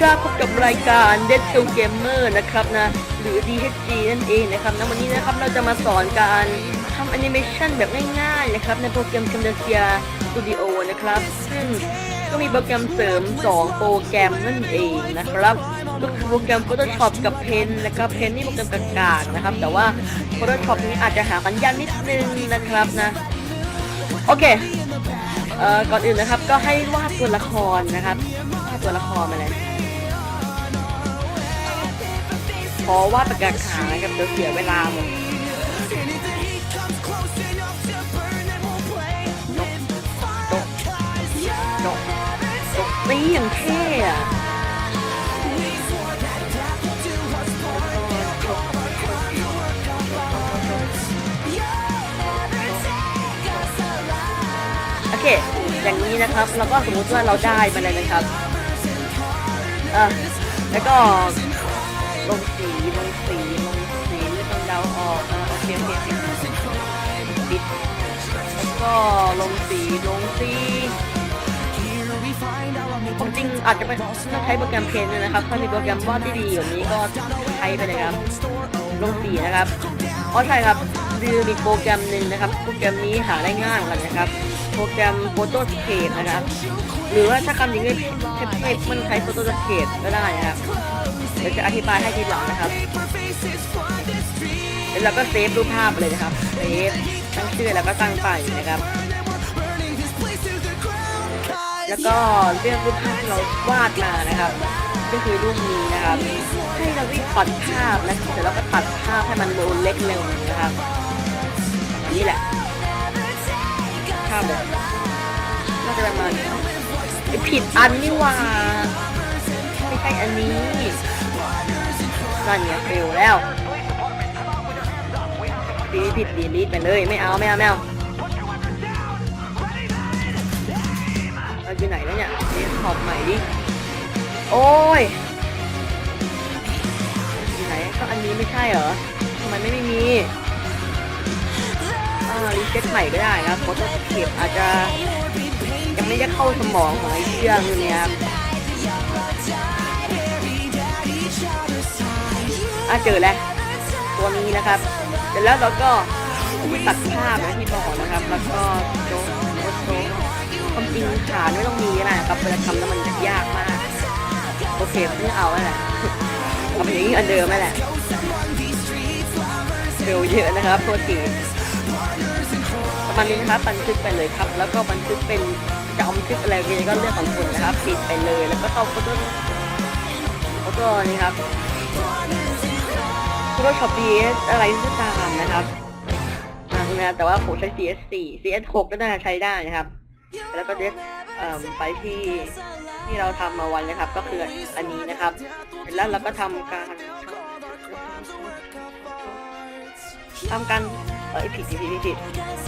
ครับพบกับรายการ Dead to Gamer นะครับนะ หรือ DHG นั่นเองนะครับนะวันนี้นะครับเราจะมาสอนการทำแอนิเมชันแบบง่ายๆนะครับ ในโปรแกรม Camtasia Studio นะครับ ซึ่งก็มีโปรแกรมเสริม 2 โปรแกรมนั่นเองนะครับก็คือโปรแกรม Photoshop กับ Pen นะครับ Pen นี่โปรแกรมกลางๆนะครับ แต่ว่า Photoshop นี้อาจจะหากันยากนิดนึงนะครับนะ โอเคเอ่อก่อนอื่นนะครับก็ให้วาดตัวละครนะครับวาดตัวละครมาเลย อวาดปากกาขานะครับเดี๋ยวเสียเวลาหมดนกนกนกนกนี่อย่างเท่อะโอเค อย่างนี้นะครับเราก็สมมติว่าเราได้มาเลยนะครับ อะ แล้วก็ ลงสีลงสีลงสีไม่ต้องเดาออกอะโอเคโอเคโอเคปิดแล้วก็ลงสีลงสีผมจริงอาจจะไม่ต้องใช้โปรแกรมเพนด้วยนะครับ ถ้ามีโปรแกรมวาดที่ดีกว่านี้ก็ใช้ไปเลยครับ ลงสีนะครับอ๋อใช่ครับคือมีโปรแกรมหนึ่งนะครับ โปรแกรมนี้หาได้ง่ายเหมือนกันนะครับ โปรแกรม Photoscape นะครับ หรือว่าถ้าคำนี้เทพๆมันใช้ Photoscape ก็ได้นะครับ เดี๋ยวจะอธิบายให้ทีหลังนะครับแล้วเราก็เซฟรูปภาพไปเลยนะครับเซฟตั้งชื่อแล้วก็ตั้งไปนะครับ แล้วก็เลือกรูปภาพที่เราวาดมานะครับ ก็คือรูปนี้นะครับ ให้เราวิ่งตัดภาพนะเสร็จแล้วก็ตัดภาพให้มันโลเล็กลงนะครับนนี้แหละภาพแบบน่าจะประมาณนี้ผิดอันนี่ว่าไม่ใช่อันนี้ นั่นเนี่ยเฟลแล้วดีผิดดีลิทไปเลย ไม่เอาไม่เอาไม่เอาเราอยู่ไหนแล้วเนี่ยเดสขอบใหม่ดิ โอ้ยอยู่ไหนก็อันนี้ไม่ใช่เหรอทำไมไม่มีอ่ารีเซ็ตใหม่ก็ได้ครับโฟโต้เก็บอาจจะยังไม่ได้เข้าสมองของไอ้เครื่องเนี่ยครับ อะเจอแล้วตัวนี้นะครับเสร็จแล้วเราก็ตัดภาพนะที่บอกนะครับ แล้วก็โจ๊กโจ๊กความจริงฐานไม่ต้องมีก็ได้นะครับเวลาทำแล้วมันยากมากโอเคไม่เอาแล้วแหละเอาไปอย่างนี้อันเดิมนั่แหละเร็วเยอะนะครับโทษทีประมาณนี้นะครับบันทึกไปเลยครับ แล้วก็บันทึกเป็นจะเอาบันทึกอะไรยังไงก็เรื่องของคุณนะครับปิดไปเลยแล้วก็เข้าโฟโต้โฟโต้นี่ครับ Photoshop DS อะไรก็ตามนะครับนะแต่ว่าผมใช้ CS4 CS6 ก็น่าใช้ได้นะครับ แล้วก็เดสไปที่ที่เราทำมาวันนะครับ ก็คืออันนี้นะครับเสร็จแล้วเราก็ทำการทำการเออผิดผิดผิดผิดผิด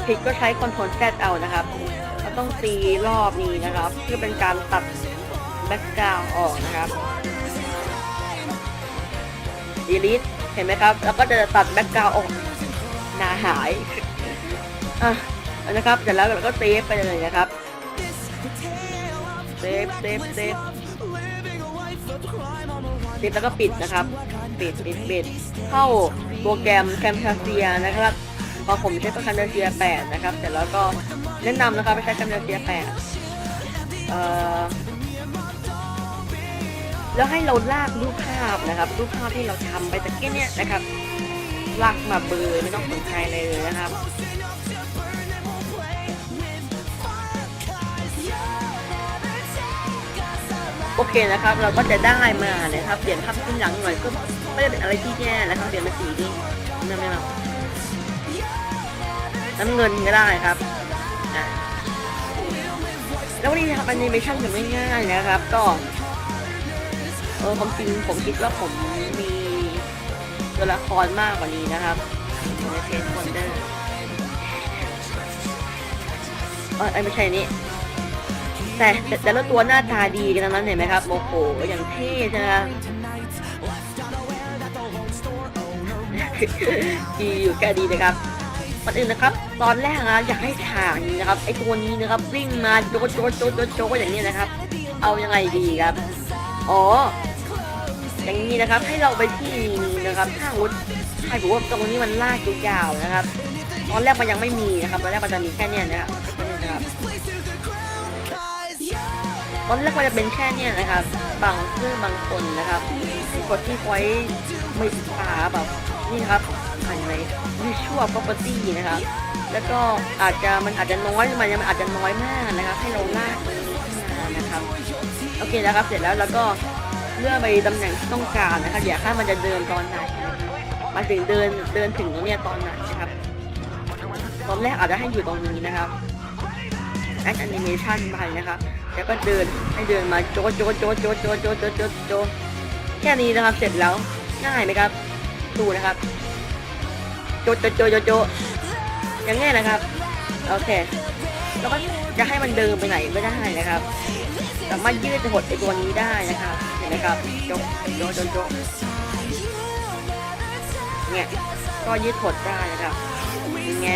ผิดก็ใช้ Ctrl Z เอานะครับเราต้องตีรอบนี้นะครับ เพื่อเป็นการตัดแบ็กกราวออกนะครับ delete เห็นไหมครับ แล้วก็จะตัดแบ็กกราวออกหนาหายอะนะครับเสร็จแล้วเราก็เซฟไปเลยนะครับเซฟเซฟเซฟเซฟแล้วก็ปิดนะครับ ปิดปิดปิดเข้าโปรแกรมแคมเทาเซียนะครับพอผมใช้ตัวแคมทาเซีย8นะครับเสร็จแล้วก็แนะนำนะครับไปใช้แคมเทาเซีย8 แล้วให้เราลากรูปภาพนะครับ รูปภาพที่เราทำไปตะเกียเนี่ยนะครับ ลากมาเบอร์ไม่ต้องสนใจเลยนะครับโอเคนะครับ เราก็จะได้มานะครับเปลี่ยนภาพขึ้นหลังหน่อยก็ไม่ได้เป็นอะไรที่แย่นะครับเปลี่ยนเป็นสีนี้ไม่ไม่เอาน้ำเงินก็ได้ครับแล้ววันนี้ทำแอนิเมชั่นแบบง่ายๆนะครับ ก็ เออความจริงผมคิดว่าผมมีตัวละครมากกว่านี้นะครับในเพจคอนเดอร์เออไอไม่ใช่นี่แต่แต่ละตัวหน้าตาดีกันนั้นเห็นไหมครับโมโหอย่างเท่ใช่ไหมครับดีอยู่แค่ดีนะครับก่อนอื่นนะครับ ตอนแรกนะอยากให้ฉากนี้นะครับไอตัวนี้นะครับวิ่งมาโจโจโจโจโจอย่างนี้นะครับ เอายังไงดีครับ อ๋อ อย่างนี้นะครับ ให้เราไปที่นี้นะครับถ้าอาวุธใครบอกว่าตรงนี้มันลากยาวๆนะครับ ตอนแรกมันยังไม่มีนะครับ ตอนแรกมันจะมีแค่เนี้ยนะครับตอนแรกมันจะเป็นแค่เนี้ยนะครับ บางเพื่อบางคนนะครับกดที่ไว้ไม่ตาแบบนี่ครับอันไหน visual property นะครับ แล้วก็อาจจะมันอาจจะน้อยมันยังอาจจะน้อยมากนะครับ ให้เราลากมันขึ้นมานะครับ โอเคนะครับ เสร็จแล้วแล้วก็ เลื่อกไปตำแหน่งที่ต้องการนะครับอย่าค่ามันจะเดินตอนไหนมาถึงเดินเดินถึงตรงเนี้ยตอนไหนนะครับ ตอนแรกอาจจะให้อยู่ตรงนี้นะครับแอดแอนิเมชันไปนะครับ แล้วก็เดินให้เดินมาโจโจโจโจโจโจโจโจโจแค่นี้นะครับเสร็จแล้วง่ายไหมครับ ดูนะครับ โจโจโจโจโจอย่างง่ายนะครับโอเคแล้วก็จะให้มันเดินไปไหนก็ได้นะครับ สามารถยืดหดไอตัวนี้ได้นะครับ นไหมครับโจโจโจโจเนี่ยก็ยืดหดได้นะครับแง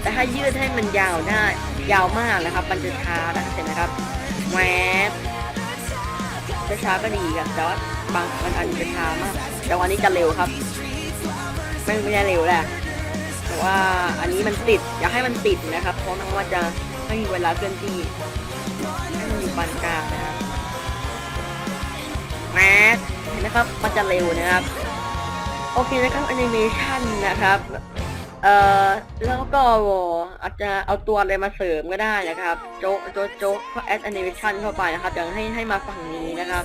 แต่ถ้ายืดให้มันยาวได้ยาวมากนะครับ มันจะช้านะเห็นไหมครับแหวบช้าๆก็ดีครับแต่ว่าบางบางอันจะช้ามาก แต่วันนี้จะเร็วครับ ไม่ไม่ได้เร็วแหละแต่ว่าอันนี้มันติด อยากให้มันติดนะครับ เพราะน้องว่าจะไม่มีเวลาเคลื่อนที่ให้มันอยู่ปานกลางนะครับ แมสเห็นนะครับ มันจะเร็วนะครับ โอเคนะครับแอนิเมชันนะครับ เอ่อ แล้วก็อาจจะเอาตัวอะไรมาเสริมก็ได้นะครับ โจ๊กโจ๊กโจ๊กก็แอดแอนิเมชันเข้าไปนะครับ อย่างให้ให้มาฝั่งนี้นะครับ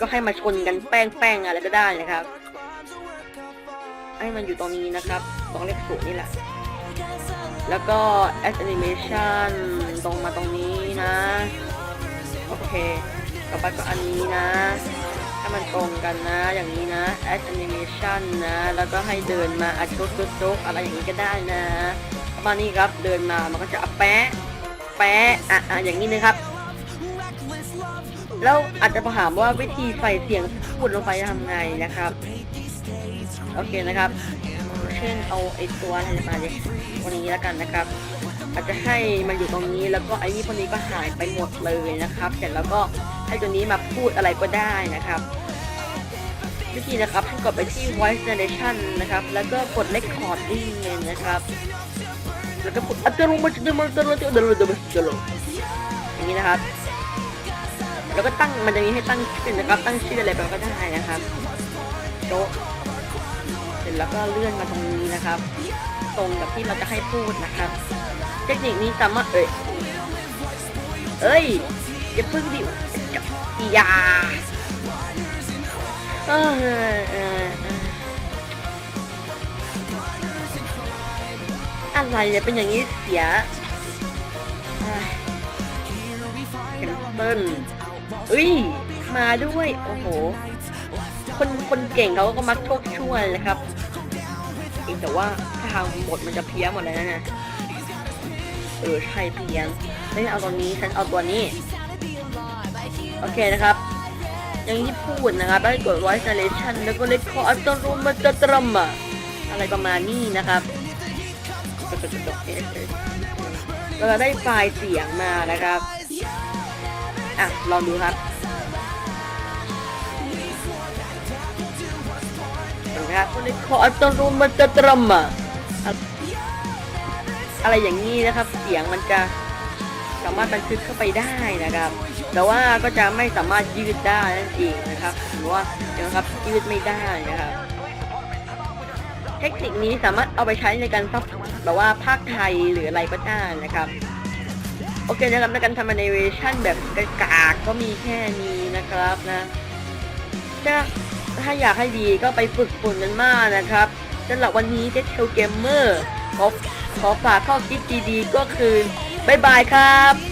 ก็ให้มาชนกันแป้งแป้งอะไรก็ได้นะครับ ให้มันอยู่ตรงนี้นะครับ ตรงเลขศูนย์นี่แหละ แล้วก็ add animation ตรงมาตรงนี้นะ โอเค ต่อไปก็อันนี้นะ มันตรงกันนะ อย่างนี้นะ add animation นะ แล้วก็ให้เดินมาอัดจุกจุกจุกอะไรอย่างนี้ก็ได้นะประมาณนี้ครับ เดินมา มันก็จะอะแปะแปะอะอะอย่างนี้นะครับ แล้วอาจจะถามว่าวิธีใส่เสียงพูดลงไปทำไงนะครับ โอเคนะครับ เช่นเอาไอตัวอะไรมาดิวันนี้แล้วกันนะครับอาจจะให้มันอยู่ตรงนี้แล้วก็ไอ้นี่พวกนี้ก็หายไปหมดเลยนะครับ เสร็จแล้วก็ให้ตัวนี้มาพูดอะไรก็ได้นะครับ วิธีนะครับให้กดไปที่ voice generation นะครับ แล้วก็กด recording นะครับ แล้วก็กดอัตโนมัติอัตโนมัติอัตโนมัติอัตโนมัติอัตโนมัติอย่างนี้นะครับ แล้วก็ตั้งมันจะมีให้ตั้งชื่อนะครับ ตั้งชื่ออะไรไปก็ได้นะครับโจ๊ะเสร็จแล้วก็เลื่อนมาตรงนี้นะครับ ตรงกับที่เราจะให้พูดนะครับ เทคนิคนี้สามารถเอ้ยเอ้ยอย่าพึ่งดิอย่า อะไรเนี่ยเป็นอย่างนี้เสียเอ้ยแคนเซิลเอ้ย มาด้วย โอ้โห คนคนเก่งเขาก็มักโชคช่วยนะครับเองแต่ว่าถ้าทางบทมันจะเพี้ยนหมดเลยนะเนี่ยเออใช่เพี้ยนไม่เอาตัวนี้ฉันเอาตัวนี้ โอเคนะครับ อย่างที่พูดนะครับได้กด voice narration แล้วก็เล็กคออัตโนมัติตรมอะอะไรประมาณนี้นะครับเราจะได้ไฟล์เสียงมานะครับ อะ ลองดูครับนะครับขออัตโนมัติตรมอะอะไรอย่างนี้นะครับ เสียงมันจะ สามารถบันทึกเข้าไปได้นะครับ แต่ว่าก็จะไม่สามารถยืดได้นั่นเองนะครับหรือว่านะครับยืดไม่ได้นะครับ เทคนิคนี้สามารถเอาไปใช้ในการซับแบบว่าภาคไทยหรืออะไรก็ได้นะครับโอเคนะครับในการทำแอนิเมชันแบบกากก็มีแค่นี้นะครับนะถ้าถ้าอยากให้ดีก็ไปฝึกฝนกันมากนะครับสำหรับวันนี้เจเทลเกมเมอร์ขอขอฝากข้อคิดดีๆก็คือ บ๊ายบายครับ